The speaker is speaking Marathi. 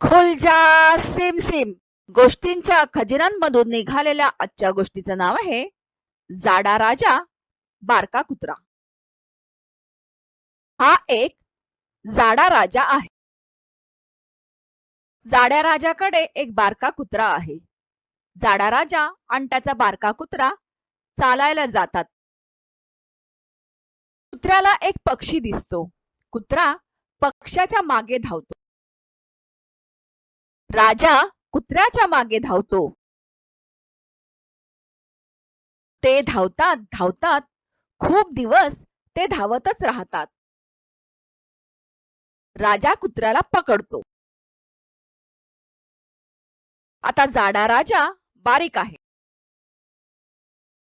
खोलजा सिम सिम. गोष्टींच्या खजिन्यांमधून निघालेल्या आजच्या गोष्टीचं नाव आहे जाडा राजा बारका कुत्रा. हा एक जाडा राजा आहे. जाड्या राजाकडे एक बारका कुत्रा आहे. जाडा राजा आणि त्याचा बारका कुत्रा चालायला जातात. कुत्र्याला एक पक्षी दिसतो. कुत्रा पक्षाच्या मागे धावतो. राजा कुत्र्याच्या मागे धावतो. ते धावतात धावतात खूप दिवस ते धावतच राहतात. राजा कुत्र्याला पकडतो. आता जाडा राजा बारीक आहे.